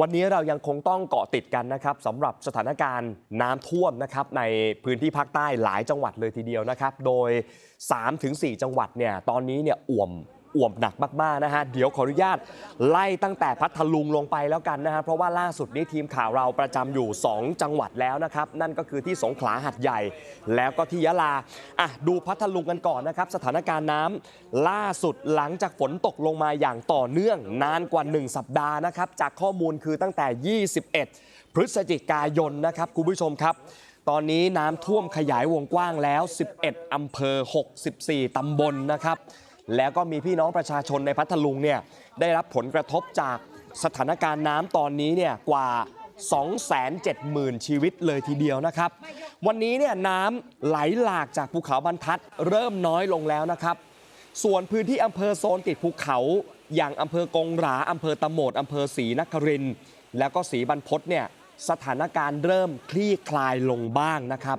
วันนี้เรายังคงต้องเกาะติดกันนะครับสำหรับสถานการณ์น้ำท่วมนะครับในพื้นที่ภาคใต้หลายจังหวัดเลยทีเดียวนะครับ โดย 3-4 จังหวัดเนี่ยตอนนี้เนี่ยอ่วม อ่วมหนักมากๆนะฮะเดี๋ยวขออนุญาตไล่ตั้งแต่พัทลุงลงไปแล้วกันนะฮะเพราะว่าล่าสุดนี้ทีมข่าวเราประจำอยู่ 2 จังหวัดแล้วนะครับ นั่นก็คือที่สงขลาหัดใหญ่ แล้วก็ที่ยะลาอะดูพัทลุงกันก่อนนะครับ สถานการณ์น้ำล่าสุดหลังจากฝนตกลงมาอย่างต่อเนื่อง นานกว่า 1 สัปดาห์นะครับ จากข้อมูลคือตั้งแต่ 21 พฤศจิกายนนะครับคุณผู้ชมครับตอนนี้น้ำท่วมขยายวงกว้างแล้ว 11 อำเภอ 64 ตำบลนะครับ แล้วก็มีพี่น้องประชาชนในพัทลุงเนี่ยได้รับผลกระทบจากสถานการณ์น้ำตอนนี้เนี่ยกว่า 270,000 ชีวิตเลยทีเดียวนะครับ วันนี้เนี่ยน้ำไหลหลากจากภูเขาบรรทัดเริ่มน้อยลงแล้วนะครับ ส่วนพื้นที่อำเภอโซนติดภูเขา อย่างอำเภอกงหราอำเภอตะโหมดอำเภอศรีนครินทร์แล้วก็ศรีบรรพตเนี่ยสถานการณ์เริ่มคลี่คลายลงบ้างนะครับ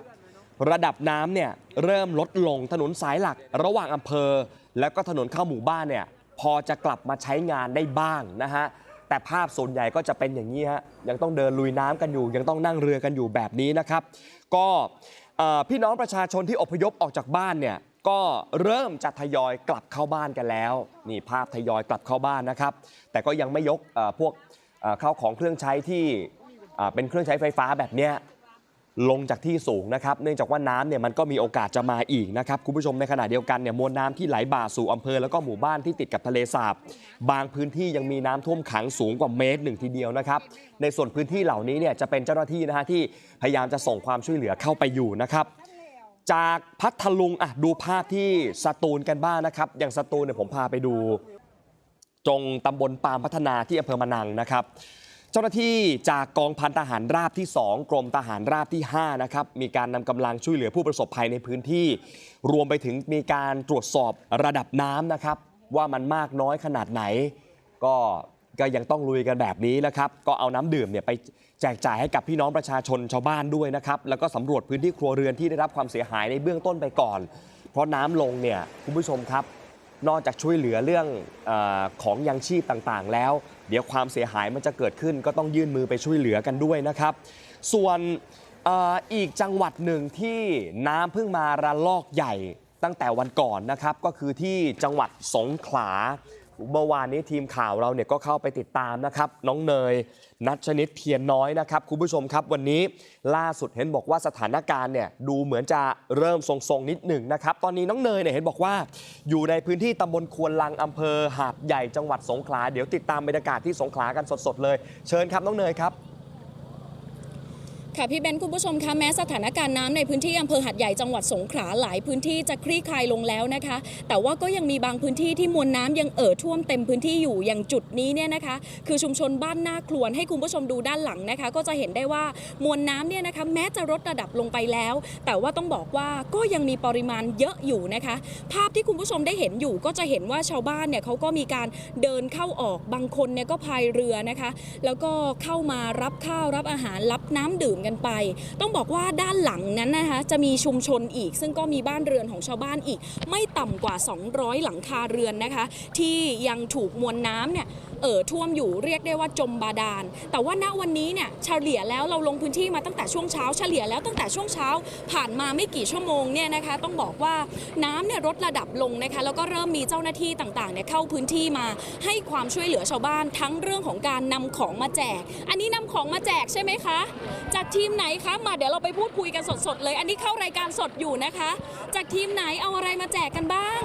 ระดับน้ำเนี่ยเริ่มลดลงถนนสายหลักระหว่างอำเภอ แล้วก็ถนนเข้าหมู่บ้านเนี่ยพอจะกลับมาใช้งานได้บ้างนะฮะแต่ภาพส่วนใหญ่ก็จะเป็นอย่างนี้ฮะยังต้องเดินลุยน้ำกันอยู่ ยังต้องนั่งเรือกันอยู่แบบนี้นะครับ ก็พี่น้องประชาชนที่อพยพออกจากบ้านเนี่ยก็เริ่มจะทยอยกลับเข้าบ้านกันแล้ว นี่ภาพทยอยกลับเข้าบ้านนะครับ แต่ก็ยังไม่ยกพวกเข้าวของเครื่องใช้ที่เป็นเครื่องใช้ไฟฟ้าแบบเนี้ย ลงจากที่สูงนะครับเนื่องจากว่าน้ำเนี่ยมันก็มีโอกาสจะมาอีกนะครับคุณผู้ชมในขณะเดียวกันเนี่ยมวลน้ำที่ไหลบ่าสู่อำเภอแล้วก็หมู่บ้านที่ติดกับทะเลสาบบางพื้นที่ยังมีน้ำท่วมขังสูงกว่าเมตรหนึ่งทีเดียวนะครับในส่วนพื้นที่เหล่านี้เนี่ยจะเป็นเจ้าหน้าที่นะฮะที่พยายามจะส่งความช่วยเหลือเข้าไปอยู่นะครับจากพัทลุงอะดูภาพที่สตูลกันบ้างนะครับ อย่างสตูลเนี่ยผมพาไปดู จงตำบลปามพัฒนาที่อำเภอมะนังนะครับ จ้าหน้าที่จากกองพันทหารราบที่ 2 กรมทหารราบที่5นะครับมีการนำกำลังช่วยเหลือผู้ประสบภัยในพื้นที่ รวมไปถึงมีการตรวจสอบระดับน้ำนะครับ ว่ามันมากน้อยขนาดไหน ก็ก็ยังต้องลุยกันแบบนี้นะครับ ก็เอาน้ำดื่มเนี่ยไปแจกจ่ายให้กับพี่น้องประชาชนชาวบ้านด้วยนะครับ แล้วก็สำรวจพื้นที่ครัวเรือนที่ได้รับความเสียหายในเบื้องต้นไปก่อน เพราะน้ำลงเนี่ยคุณผู้ชมครับ นอกจากช่วยเหลือเรื่องเออของยังชีพต่างๆ แล้ว เดี๋ยวความเสียหายมันจะเกิดขึ้น ก็ต้องยื่นมือไปช่วยเหลือกันด้วยนะครับ ส่วนเอออีกจังหวัดหนึ่งที่น้ำเพิ่งมาระลอกใหญ่ตั้งแต่วันก่อนนะครับ ก็คือที่จังหวัดสงขลา เมื่อวานนี้ทีมข่าวเราเนี่ยก็เข้าไปติดตามนะครับ น้องเนย นัชนิดเทียนน้อยนะครับ คุณผู้ชมครับวันนี้ล่าสุดเห็นบอกว่าสถานการณ์เนี่ยดูเหมือนจะเริ่มทรงๆนิดหนึ่งนะครับ ตอนนี้น้องเนยเนี่ยเห็นบอกว่า อยู่ในพื้นที่ตำบลควนลังอำเภอหาดใหญ่จังหวัดสงขลาเดี๋ยวติดตามบรรยากาศที่สงขลากันสดๆเลย เชิญครับน้องเนยครับ ค่ะพี่เบนซ์คุณผู้ชมคะแม้สถานการณ์น้ำในพื้นที่อำเภอหัดใหญ่จังหวัดสงขลาหลายพื้นที่จะคลี่คลายลงแล้วนะคะ แต่ว่าก็ยังมีบางพื้นที่ที่มวลน้ำยังเอ่อท่วมเต็มพื้นที่อยู่อย่างจุดนี้เนี่ยนะคะ คือชุมชนบ้านนาคลวนให้คุณผู้ชมดูด้านหลังนะคะ ก็จะเห็นได้ว่ามวลน้ำเนี่ยนะคะแม้จะลดระดับลงไปแล้ว แต่ว่าต้องบอกว่าก็ยังมีปริมาณเยอะอยู่นะคะ ภาพที่คุณผู้ชมได้เห็นอยู่ก็จะเห็นว่าชาวบ้านเนี่ยเขาก็มีการเดินเข้าออกบางคนเนี่ยก็พายเรือนะคะ แล้วก็เข้ามารับข้าวรับอาหารรับน้ำดื่มกันไป ต้องบอกว่าด้านหลังนั้นนะคะจะมีชุมชนอีก ซึ่งก็มีบ้านเรือนของชาวบ้านอีก ไม่ต่ำกว่า 200 หลังคาเรือนนะคะ ที่ยังถูกมวลน้ำเนี่ยเอ่อท่วมอยู่เรียกได้ว่าจมบาดาล แต่ว่าณวันนี้เนี่ยเฉลี่ยแล้วเราลงพื้นที่มาตั้งแต่ช่วงเช้าเฉลี่ยแล้วตั้งแต่ช่วงเช้าผ่านมาไม่กี่ชั่วโมงเนี่ยนะคะต้องบอกว่าน้ำเนี่ยลดระดับลงนะคะแล้วก็เริ่มมีเจ้าหน้าที่ต่างๆเนี่ยเข้าพื้นที่มาให้ความช่วยเหลือชาวบ้านทั้งเรื่องของการนำของมาแจก อันนี้นำของมาแจกใช่ไหมคะจากทีมไหนคะมาเดี๋ยวเราไปพูดคุยกันสดๆเลย อันนี้เข้ารายการสดอยู่นะคะ จากทีมไหนเอาอะไรมาแจกกันบ้าง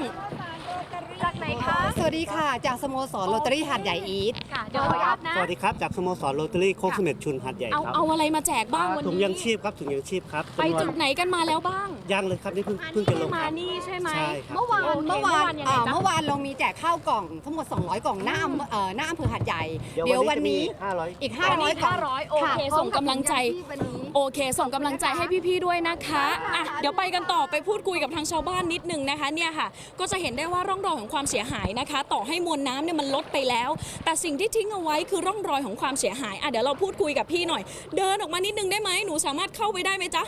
จากไหนคะสวัสดีค่ะ จากสโมสรโรตารี่หาดใหญ่อีทค่ะเดี๋ยวขอรับนะ สวัสดีครับ จากสโมสรโรตารี่โคกเสม็ดชุนหัดใหญ่เอาครับเอาอะไรมาแจกบ้างวันถุงนี้ยังชีพครับถุงยังชีพครับไปจำนวนจุดไหนกันมาแล้วบ้างยังเลยครับนี่เพิ่งเพิ่งจะลงมาครับ นี่ใช่ไหมใช่ครับ เมื่อวานโอเคเมื่อวานยังไงเอ่อจ๊ะ เมื่อวานเรามีแจกข้าวกล่องทั้งหมด 200 กล่องหน้าอำเอ่อหน้าอำเภอหาดใหญ่ เดี๋ยววันนี้นี้ห้าร้อย อีกวันนี้500 กล่อง 500 โอเค ส่งกำลังใจ โอเค ส่งกำลังใจให้พี่ๆด้วยนะคะอะเดี๋ยวไปกันต่อไปพูดคุยกับทางชาวบ้านนิดนึงนะคะเนี่ยค่ะ ก็จะเห็นได้ว่าร่องรอยของความเสียหายนะคะ ต่อให้มวลน้ำเนี่ยมันลดไปแล้ว แต่สิ่งที่ทิ้งเอาไว้คือร่องรอยของความเสียหายอะเดี๋ยวเราพูดคุยกับพี่หน่อย เดินออกมานิดนึงได้ไหมหนูสามารถเข้าไปได้ไหมจ๊ะ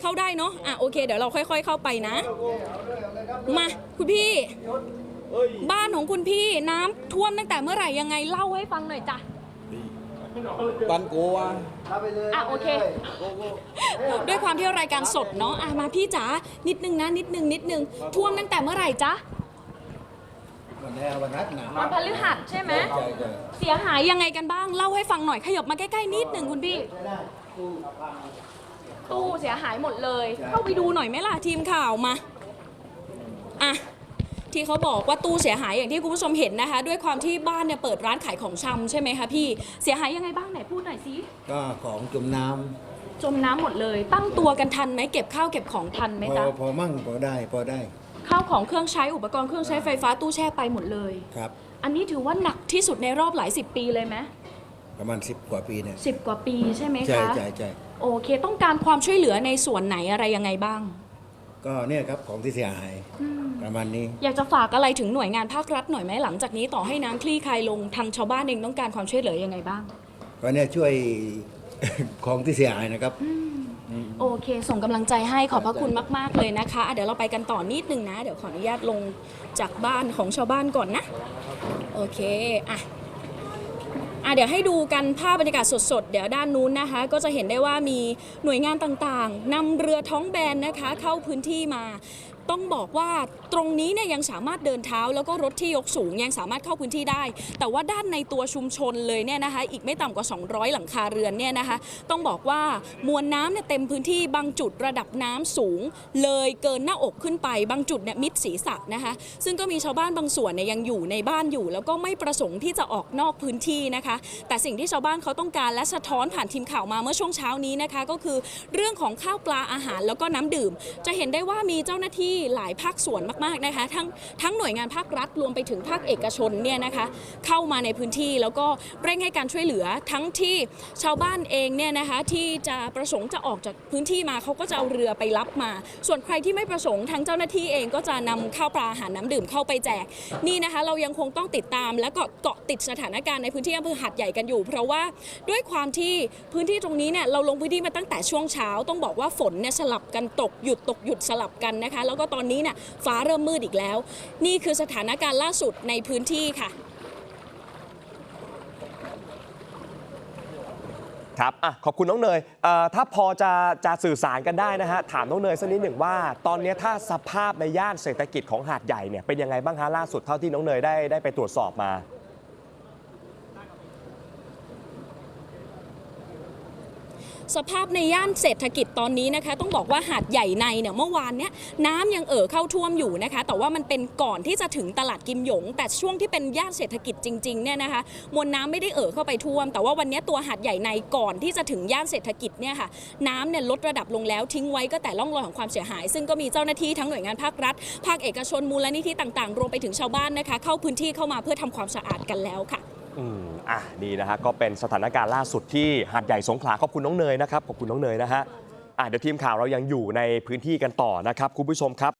เข้าได้เนาะอะโอเค เดี๋ยวเราค่อย ๆ เข้าไปนะ มาคุณพี่ บ้านของคุณพี่น้ำท่วมตั้งแต่เมื่อไหร่ยังไงเล่าให้ฟังหน่อยจ้ะ ปันกัวอะโอเค ด้วยความที่รายการสดเนาะอะมาพี่จ๋านิดนึงนะนิดนึงนิดนึงท่วมตั้งแต่เมื่อไหร่จ๊ะวันนี้วันนัดนะวันพฤหัสใช่ไหมใช่ใช่เสียหายยังไงกันบ้างเล่าให้ฟังหน่อยขยับมาใกล้ๆนิดหนึ่งคุณพี่ตู้เสียหายหมดเลย เข้าไปดูหน่อยไหมล่ะทีมข่าวมาอะ ที่เขาบอกว่าตู้เสียหายอย่างที่คุณผู้ชมเห็นนะคะ ด้วยความที่บ้านเนี่ยเปิดร้านขายของชำใช่ไหมคะพี่เสียหายยังไงบ้างไหนพูดหน่อยสิก็ของจมน้จมน้ำหมดเลย ตั้งตัวกันทันไหมเก็บข้าวเก็บของทันไหมำพอจ๊ะพอมั่งพอได้พอได้ข้าวของเครื่องใช้อุปกรณ์เครื่องใช้ไฟฟ้าตู้แช่ไปหมดเลย ครับ อันนี้ถือว่าหนักที่สุดในรอบหลายสิบปีเลยไหมประมาณสิบกว่าปีเนี่ยสิบกว่าปีใช่ไหมใช่คะใช่ใช่โอเค ต้องการความช่วยเหลือในส่วนไหนอะไรยังไงบ้าง ก็เนี่ยครับของที่เสียหายประมาณนี้ อยากจะฝากอะไรถึงหน่วยงานภาครัฐหน่อยไหมหลังจากนี้ต่อให้น้ำคลี่คลายลงทางชาวบ้านเองต้องการความช่วยเหลือยังไงบ้าง ก็เนี่ยช่วย ของที่เสียหายนะครับ โอเค ส่งกำลังใจให้ขอบพระคุณมาก ๆ เลยนะคะอะเดี๋ยวเราไปกันต่อนิดนึงนะ เดี๋ยวขออนุญาตลงจากบ้านของชาวบ้านก่อนนะ โอเค อะ อะเดี๋ยวให้ดูกันภาพบรรยากาศสดๆ เดี๋ยวด้านนู้นนะคะ ก็จะเห็นได้ว่ามีหน่วยงานต่างๆนำเรือท้องแบนนะคะ เข้าพื้นที่มา ต้องบอกว่าตรงนี้เนี่ยยังสามารถเดินเท้า แล้วก็รถที่ยกสูงยังสามารถเข้าพื้นที่ได้ แต่ว่าด้านในตัวชุมชนเลยเนี่ยนะคะ อีกไม่ต่ำกว่า 200 หลังคาเรือนเนี่ยนะคะ ต้องบอกว่ามวลน้ำเนี่ยเต็มพื้นที่บางจุดระดับน้ำสูง เลยเกินหน้าอกขึ้นไป บางจุดเนี่ยมิดศีรษะนะคะ ซึ่งก็มีชาวบ้านบางส่วนเนี่ยยังอยู่ในบ้านอยู่ แล้วก็ไม่ประสงค์ที่จะออกนอกพื้นที่นะคะ แต่สิ่งที่ชาวบ้านเขาต้องการและสะท้อนผ่านทีมข่าวมาเมื่อช่วงเช้านี้นะคะ ก็คือเรื่องของข้าวปลาอาหารแล้วก็น้ำดื่ม จะเห็นได้ว่ามีเจ้าหน้าที่หลายภาคส่วนมากๆนะคะทั้งทั้งหน่วยงานภาครัฐรวมไปถึงภาคเอกชนเนี่ยนะคะเข้ามาในพื้นที่แล้วก็เร่งให้การช่วยเหลือทั้งที่ชาวบ้านเองเนี่ยนะคะที่จะประสงค์จะออกจากพื้นที่มาเขาก็จะเอาเรือไปรับมา ส่วนใครที่ไม่ประสงค์ทางเจ้าหน้าที่เองก็จะนำข้าวปลาอาหารน้ำดื่มเข้าไปแจกนี่นะคะเรายังคงต้องติดตาม และก็เกาะติดสถานการณ์ในพื้นที่อำเภอหัดใหญ่กันอยู่ เพราะว่าด้วยความที่พื้นที่ตรงนี้เนี่ยเราลงพื้นที่มาตั้งแต่ช่วงเช้า ต้องบอกว่าฝนเนี่ยสลับกันตกหยุดตกหยุดสลับกันนะคะแล้วก็ตอนนี้เนี่ยฟ้าเริ่มมืดอีกแล้ว นี่คือสถานการณ์ล่าสุดในพื้นที่ค่ะครับอะขอบคุณน้องเนยเถ้าพอจะจะสื่อสารกันได้นะฮะ ถามน้องเนยสักนิดหนึ่งว่า ตอนนี้ถ้าสภาพในย่านเศรษฐกิจของหาดใหญ่เนี่ยเป็นยังไงบ้างฮะล่าสุดเท่าที่น้องเนยได้ได้ไปตรวจสอบมา สภาพในย่านเศรษฐกิจตอนนี้นะคะ ต้องบอกว่าหาดใหญ่ในเนี่ยเมื่อวานเนี้ยน้ำยังเอ่อเข้าท่วมอยู่นะคะ แต่ว่ามันเป็นก่อนที่จะถึงตลาดกิมหยง แต่ช่วงที่เป็นย่านเศรษฐกิจจริงๆเนี่ยนะคะมวลน้ำไม่ได้เอ่อเข้าไปท่วม แต่ว่าวันนี้ตัวหาดใหญ่ในก่อนที่จะถึงย่านเศรษฐกิจเนี่ยค่ะน้ำเนี่ยลดระดับลงแล้วทิ้งไว้ก็แต่ร่องรอยของความเสียหาย ซึ่งก็มีเจ้าหน้าที่ทั้งหน่วยงานภาครัฐ ภาคเอกชนมูลนิธิต่างๆ รวมไปถึงชาวบ้านนะคะ เข้าพื้นที่เข้ามาเพื่อทำความสะอาดกันแล้วค่ะ อืมอะนี่นะฮะก็เป็นสถานการณ์ล่าสุดที่หาดใหญ่สงขลาขอบคุณน้องเนยนะครับขอบคุณน้องเนยนะฮะอะเดี๋ยวทีมข่าวเรายังอยู่ในพื้นที่กันต่อนะครับคุณผู้ชมครับ